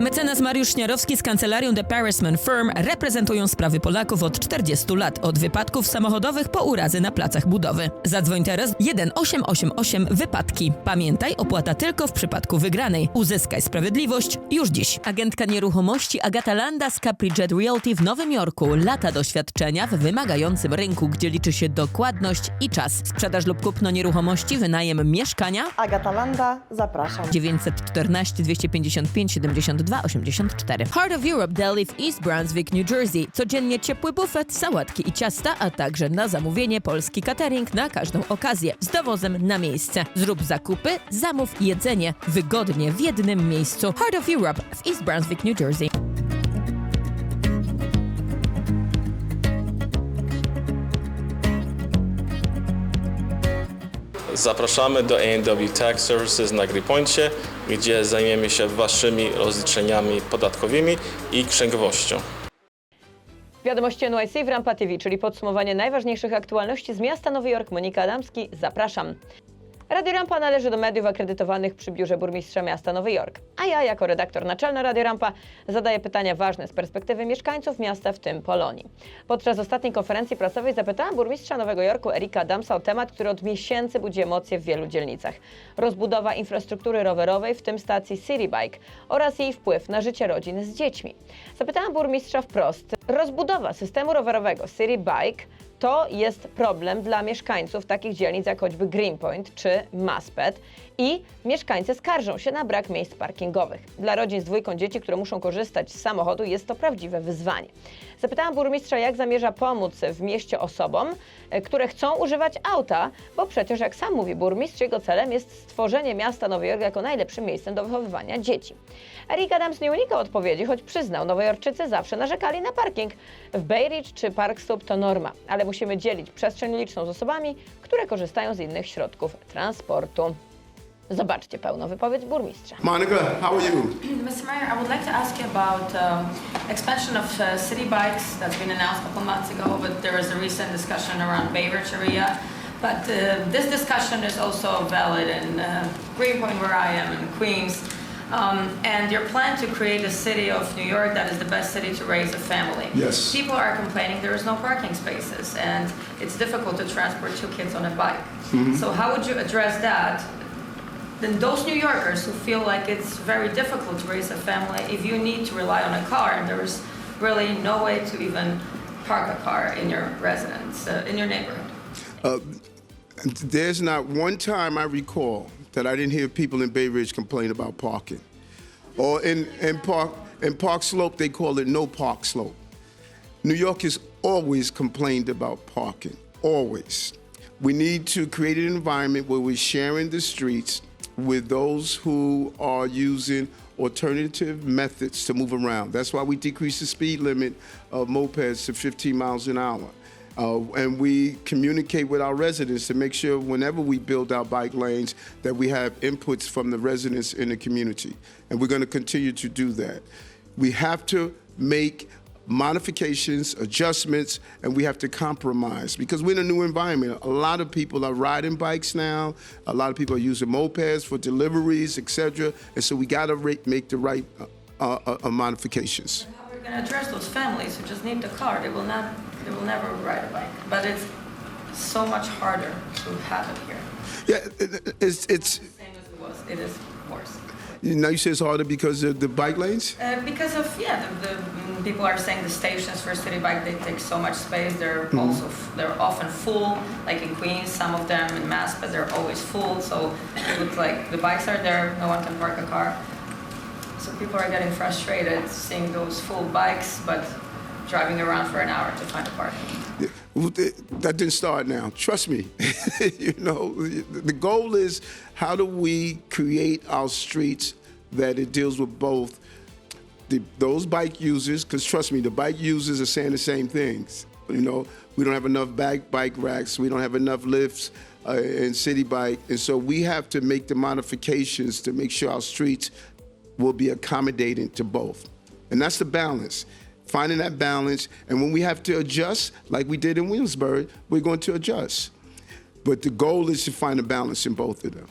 Mecenas Mariusz Śniarowski z kancelarią The Parisman Firm reprezentują sprawy Polaków od 40 lat, od wypadków samochodowych po urazy na placach budowy. Zadzwoń teraz 1888 wypadki. Pamiętaj, opłata tylko w przypadku wygranej. Uzyskaj sprawiedliwość już dziś. Agentka nieruchomości Agata Landa z Caprijet Realty w Nowym Jorku. Lata doświadczenia w wymagającym rynku, gdzie liczy się dokładność i czas. Sprzedaż lub kupno nieruchomości, wynajem mieszkania Agata Landa, zapraszam. 914 255 72 84. Heart of Europe Deli w East Brunswick, New Jersey. Codziennie ciepły bufet, sałatki i ciasta, a także na zamówienie polski catering na każdą okazję. Z dowozem na miejsce. Zrób zakupy, zamów jedzenie. Wygodnie w jednym miejscu. Heart of Europe w East Brunswick, New Jersey. Zapraszamy do A&W Tax Services na Gripoincie, gdzie zajmiemy się Waszymi rozliczeniami podatkowymi i księgowością. Wiadomości NYC w Rampa TV, czyli podsumowanie najważniejszych aktualności z miasta Nowy Jork. Monika Adamski, zapraszam. Radio Rampa należy do mediów akredytowanych przy biurze burmistrza miasta Nowy Jork. A ja, jako redaktor naczelna Radio Rampa, zadaję pytania ważne z perspektywy mieszkańców miasta, w tym Polonii. Podczas ostatniej konferencji prasowej zapytałam burmistrza Nowego Jorku Erika Adamsa o temat, który od miesięcy budzi emocje w wielu dzielnicach. Rozbudowa infrastruktury rowerowej, w tym stacji City Bike oraz jej wpływ na życie rodzin z dziećmi. Zapytałam burmistrza wprost. Rozbudowa systemu rowerowego City Bike to jest problem dla mieszkańców takich dzielnic jak choćby Greenpoint czy Maspet i mieszkańcy skarżą się na brak miejsc parkingowych. Dla rodzin z dwójką dzieci, które muszą korzystać z samochodu jest to prawdziwe wyzwanie. Zapytałam burmistrza, jak zamierza pomóc w mieście osobom, e, które chcą używać auta, bo przecież jak sam mówi burmistrz, jego celem jest stworzenie miasta Nowy Jork jako najlepszym miejscem do wychowywania dzieci. Eric Adams nie unikał odpowiedzi, choć przyznał, nowojorczycy zawsze narzekali na parking. W Bay Ridge czy Park Slope to norma, ale musimy dzielić przestrzeń liczną z osobami, które korzystają z innych środków transportu. Zobaczcie pełną wypowiedź burmistrza. Monica, how are you? Mr. Mayor, I would like to ask you about um, expansion of uh, city bikes that's been announced a couple months ago, but there was a recent discussion around Bay Ridge area. But uh, this discussion is also valid in uh, Greenpoint, where I am, in Queens. Um, and your plan to create a city of New York that is the best city to raise a family. Yes. People are complaining there is no parking spaces, and it's difficult to transport two kids on a bike. So how would you address that then those New Yorkers who feel like it's very difficult to raise a family if you need to rely on a car and there is really no way to even park a car in your residence, uh, in your neighborhood. There's not one time I recall that I didn't hear people in Bay Ridge complain about parking. Or in, in, Park, in Park Slope, they call it no park slope. New York has always complained about parking, always. We need to create an environment where we're sharing the streets with those who are using alternative methods to move around. That's why we decrease the speed limit of mopeds to 15 miles an hour. Uh, and we communicate with our residents to make sure whenever we build our bike lanes that we have inputs from the residents in the community. And we're going to continue to do that. We have to make modifications, adjustments, and we have to compromise because we're in a new environment. A lot of people are riding bikes now. A lot of people are using mopeds for deliveries, etc. And so we got to make the right uh, uh, uh, modifications. How are we going to address those families who just need the car? They will not, they will never ride a bike. But it's so much harder to have it here. Yeah, it- it- it's it's. Same as it was, it is worse. You know, you say it's harder because of the bike lanes. Uh, because of yeah, the, the mm, people are saying the stations for city bike they take so much space. They're also f- they're often full. Like in Queens, some of them in Mass, but they're always full. So it looks like the bikes are there, no one can park a car. So people are getting frustrated seeing those full bikes, but driving around for an hour to find a parking. That didn't start now. Trust me. you know, the goal is how do we create our streets that it deals with both the, those bike users, because trust me, the bike users are saying the same things. You know, we don't have enough bike bike racks, we don't have enough lifts uh, in city bike, and so we have to make the modifications to make sure our streets will be accommodating to both, and that's the balance. Finding that balance, and when we have to adjust, like we did in Williamsburg, we're going to adjust. But the goal is to find a balance in both of them.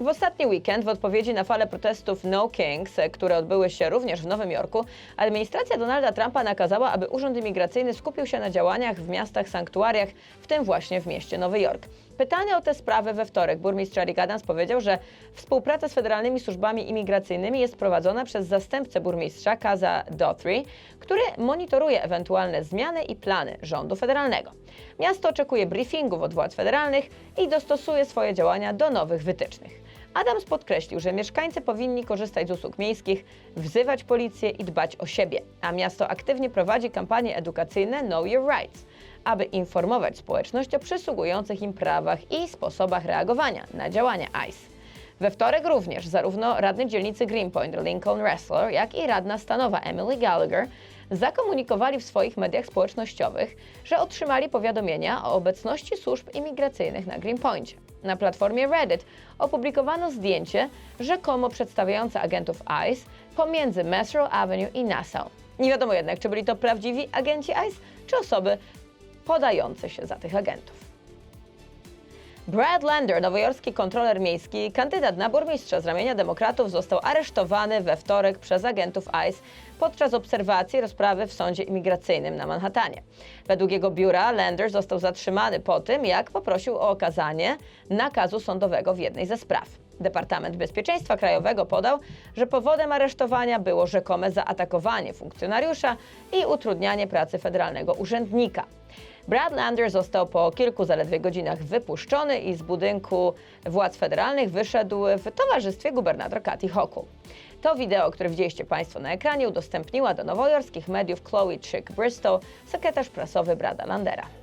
W ostatni weekend, w odpowiedzi na falę protestów No Kings, które odbyły się również w Nowym Jorku, administracja Donalda Trumpa nakazała, aby Urząd Imigracyjny skupił się na działaniach w miastach sanktuariach, w tym właśnie w mieście Nowy Jork. Pytany o tę sprawę we wtorek, burmistrz Eric Adams powiedział, że współpraca z federalnymi służbami imigracyjnymi jest prowadzona przez zastępcę burmistrza Kaza Dothry, który monitoruje ewentualne zmiany i plany rządu federalnego. Miasto oczekuje briefingów od władz federalnych i dostosuje swoje działania do nowych wytycznych. Adams podkreślił, że mieszkańcy powinni korzystać z usług miejskich, wzywać policję i dbać o siebie, a miasto aktywnie prowadzi kampanie edukacyjne Know Your Rights, aby informować społeczność o przysługujących im prawach i sposobach reagowania na działania ICE. We wtorek również zarówno radny dzielnicy Greenpoint Lincoln Wrestler, jak i radna stanowa Emily Gallagher zakomunikowali w swoich mediach społecznościowych, że otrzymali powiadomienia o obecności służb imigracyjnych na Greenpointie. Na platformie Reddit opublikowano zdjęcie rzekomo przedstawiające agentów ICE pomiędzy Metro Avenue i Nassau. Nie wiadomo jednak, czy byli to prawdziwi agenci ICE, czy osoby podające się za tych agentów. Brad Lander, nowojorski kontroler miejski, kandydat na burmistrza z ramienia demokratów, został aresztowany we wtorek przez agentów ICE podczas obserwacji rozprawy w sądzie imigracyjnym na Manhattanie. Według jego biura Lander został zatrzymany po tym, jak poprosił o okazanie nakazu sądowego w jednej ze spraw. Departament Bezpieczeństwa Krajowego podał, że powodem aresztowania było rzekome zaatakowanie funkcjonariusza i utrudnianie pracy federalnego urzędnika. Brad Lander został po kilku zaledwie godzinach wypuszczony i z budynku władz federalnych wyszedł w towarzystwie gubernator Kathy Hochul. To wideo, które widzieliście Państwo na ekranie, udostępniła do nowojorskich mediów Chloe Chick Bristow, sekretarz prasowy Brada Landera.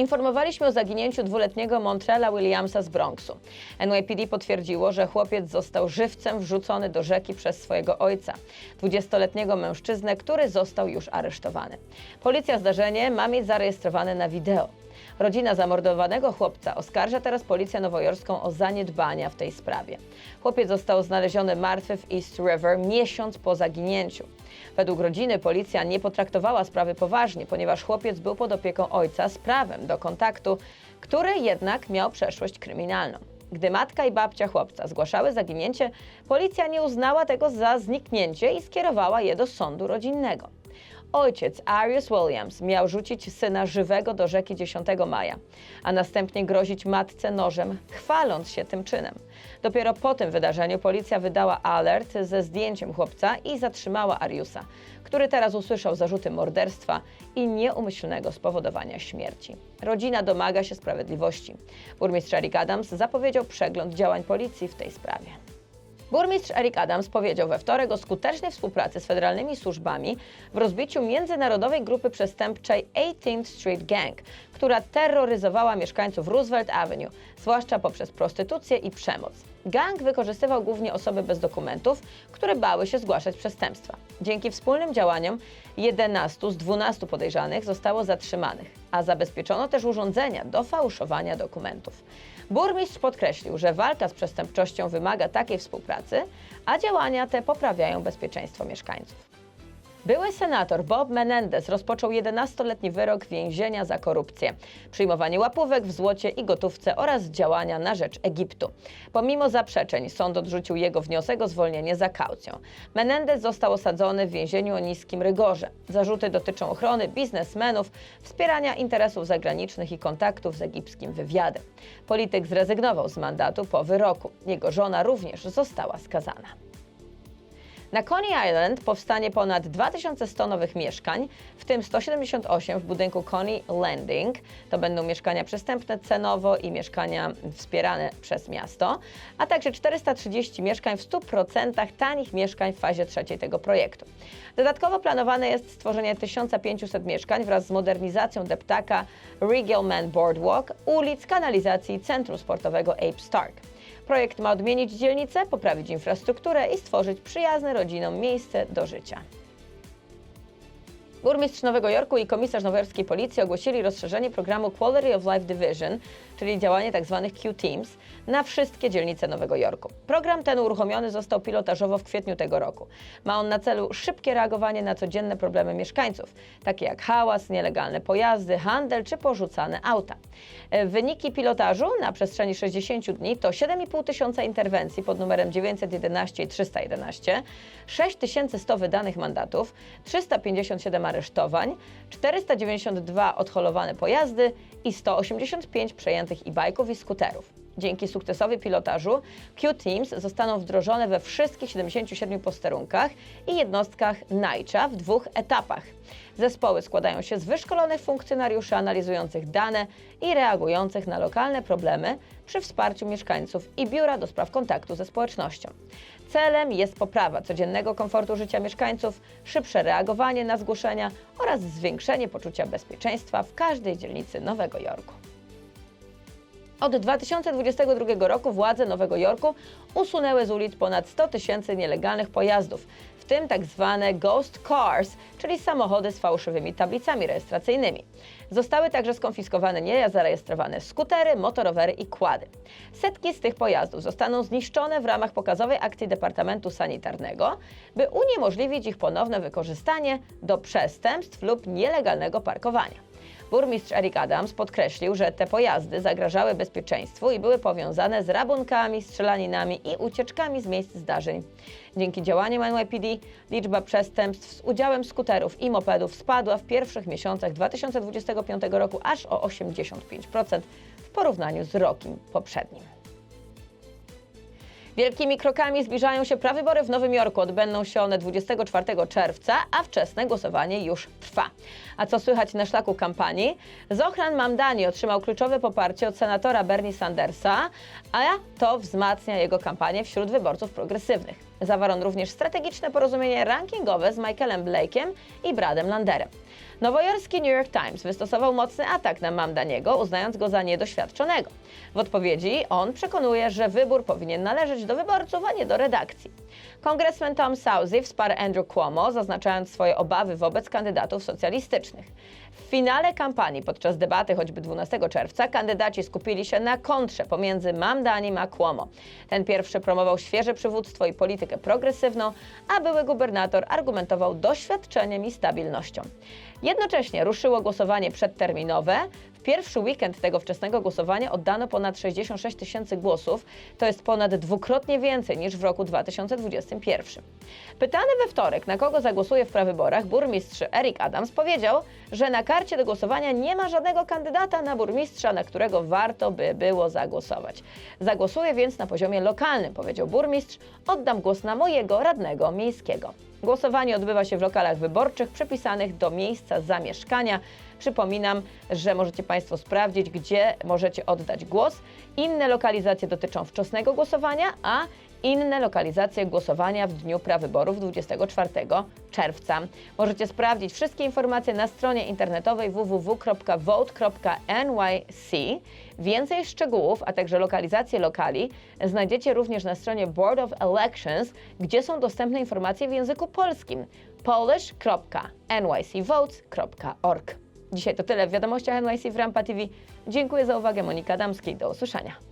Informowaliśmy o zaginięciu dwuletniego Montrella Williamsa z Bronxu. NYPD potwierdziło, że chłopiec został żywcem wrzucony do rzeki przez swojego ojca, 20-letniego mężczyznę, który został już aresztowany. Policja zdarzenie ma mieć zarejestrowane na wideo. Rodzina zamordowanego chłopca oskarża teraz policję nowojorską o zaniedbania w tej sprawie. Chłopiec został znaleziony martwy w East River miesiąc po zaginięciu. Według rodziny policja nie potraktowała sprawy poważnie, ponieważ chłopiec był pod opieką ojca z prawem do kontaktu, który jednak miał przeszłość kryminalną. Gdy matka i babcia chłopca zgłaszały zaginięcie, policja nie uznała tego za zniknięcie i skierowała je do sądu rodzinnego. Ojciec Arius Williams miał rzucić syna żywego do rzeki 10 maja, a następnie grozić matce nożem, chwaląc się tym czynem. Dopiero po tym wydarzeniu policja wydała alert ze zdjęciem chłopca i zatrzymała Ariusa, który teraz usłyszał zarzuty morderstwa i nieumyślnego spowodowania śmierci. Rodzina domaga się sprawiedliwości. Burmistrz Eric Adams zapowiedział przegląd działań policji w tej sprawie. Burmistrz Eric Adams powiedział we wtorek o skutecznej współpracy z federalnymi służbami w rozbiciu międzynarodowej grupy przestępczej 18th Street Gang, która terroryzowała mieszkańców Roosevelt Avenue, zwłaszcza poprzez prostytucję i przemoc. Gang wykorzystywał głównie osoby bez dokumentów, które bały się zgłaszać przestępstwa. Dzięki wspólnym działaniom 11 z 12 podejrzanych zostało zatrzymanych, a zabezpieczono też urządzenia do fałszowania dokumentów. Burmistrz podkreślił, że walka z przestępczością wymaga takiej współpracy, a działania te poprawiają bezpieczeństwo mieszkańców. Były senator Bob Menendez rozpoczął 11-letni wyrok więzienia za korupcję, przyjmowanie łapówek w złocie i gotówce oraz działania na rzecz Egiptu. Pomimo zaprzeczeń sąd odrzucił jego wniosek o zwolnienie za kaucją. Menendez został osadzony w więzieniu o niskim rygorze. Zarzuty dotyczą ochrony biznesmenów, wspierania interesów zagranicznych i kontaktów z egipskim wywiadem. Polityk zrezygnował z mandatu po wyroku. Jego żona również została skazana. Na Coney Island powstanie ponad 2100 nowych mieszkań, w tym 178 w budynku Coney Landing. To będą mieszkania przystępne cenowo i mieszkania wspierane przez miasto, a także 430 mieszkań w 100% tanich mieszkań w fazie trzeciej tego projektu. Dodatkowo planowane jest stworzenie 1500 mieszkań wraz z modernizacją deptaka Regalman Boardwalk, ulic, kanalizacji i centrum sportowego Ape Stark. Projekt ma odmienić dzielnicę, poprawić infrastrukturę i stworzyć przyjazne rodzinom miejsce do życia. Burmistrz Nowego Jorku i komisarz nowojorskiej policji ogłosili rozszerzenie programu Quality of Life Division, czyli działanie tzw. Q-Teams, na wszystkie dzielnice Nowego Jorku. Program ten uruchomiony został pilotażowo w kwietniu tego roku. Ma on na celu szybkie reagowanie na codzienne problemy mieszkańców, takie jak hałas, nielegalne pojazdy, handel czy porzucane auta. E, Wyniki pilotażu na przestrzeni 60 dni to 7,5 tysiąca interwencji pod numerem 911 i 311, 6100 wydanych mandatów, 357 aresztowań, 492 odholowane pojazdy i 185 przejętych e-bajków i skuterów. Dzięki sukcesowi pilotażu Q-Teams zostaną wdrożone we wszystkich 77 posterunkach i jednostkach NAICZA w dwóch etapach. Zespoły składają się z wyszkolonych funkcjonariuszy analizujących dane i reagujących na lokalne problemy przy wsparciu mieszkańców i Biura do Spraw Kontaktu ze Społecznością. Celem jest poprawa codziennego komfortu życia mieszkańców, szybsze reagowanie na zgłoszenia oraz zwiększenie poczucia bezpieczeństwa w każdej dzielnicy Nowego Jorku. Od 2022 roku władze Nowego Jorku usunęły z ulic ponad 100 tysięcy nielegalnych pojazdów, w tym tak zwane ghost cars, czyli samochody z fałszywymi tablicami rejestracyjnymi. Zostały także skonfiskowane niezarejestrowane skutery, motorowery i kłady. Setki z tych pojazdów zostaną zniszczone w ramach pokazowej akcji Departamentu Sanitarnego, by uniemożliwić ich ponowne wykorzystanie do przestępstw lub nielegalnego parkowania. Burmistrz Eric Adams podkreślił, że te pojazdy zagrażały bezpieczeństwu i były powiązane z rabunkami, strzelaninami i ucieczkami z miejsc zdarzeń. Dzięki działaniom NYPD liczba przestępstw z udziałem skuterów i mopedów spadła w pierwszych miesiącach 2025 roku aż o 85% w porównaniu z rokiem poprzednim. Wielkimi krokami zbliżają się prawybory w Nowym Jorku. Odbędą się one 24 czerwca, a wczesne głosowanie już trwa. A co słychać na szlaku kampanii? Zohran Mamdani otrzymał kluczowe poparcie od senatora Bernie Sandersa, a to wzmacnia jego kampanię wśród wyborców progresywnych. Zawarł również strategiczne porozumienie rankingowe z Michaelem Blake'em i Bradem Landerem. Nowojorski New York Times wystosował mocny atak na Mamdaniego, uznając go za niedoświadczonego. W odpowiedzi on przekonuje, że wybór powinien należeć do wyborców, a nie do redakcji. Kongresmen Tom Southey wsparł Andrew Cuomo, zaznaczając swoje obawy wobec kandydatów socjalistycznych. W finale kampanii podczas debaty choćby 12 czerwca kandydaci skupili się na kontrze pomiędzy Mamdanim a Cuomo. Ten pierwszy promował świeże przywództwo i politykę progresywną, a były gubernator argumentował doświadczeniem i stabilnością. Jednocześnie ruszyło głosowanie przedterminowe. W pierwszy weekend tego wczesnego głosowania oddano ponad 66 tysięcy głosów. To jest ponad dwukrotnie więcej niż w roku 2021. Pytany we wtorek, na kogo zagłosuje w prawyborach, burmistrz Eric Adams powiedział, że na karcie do głosowania nie ma żadnego kandydata na burmistrza, na którego warto by było zagłosować. Zagłosuję więc na poziomie lokalnym, powiedział burmistrz. Oddam głos na mojego radnego miejskiego. Głosowanie odbywa się w lokalach wyborczych przypisanych do miejsca zamieszkania. Przypominam, że możecie Państwo sprawdzić, gdzie możecie oddać głos. Inne lokalizacje dotyczą wczesnego głosowania, a inne lokalizacje głosowania w dniu prawyborów 24 czerwca. Możecie sprawdzić wszystkie informacje na stronie internetowej www.vote.nyc. Więcej szczegółów, a także lokalizacje lokali znajdziecie również na stronie Board of Elections, gdzie są dostępne informacje w języku polskim polish.nycvotes.org. Dzisiaj to tyle w wiadomościach NYC w Rampa TV. Dziękuję za uwagę, Monika Damskiej. Do usłyszenia.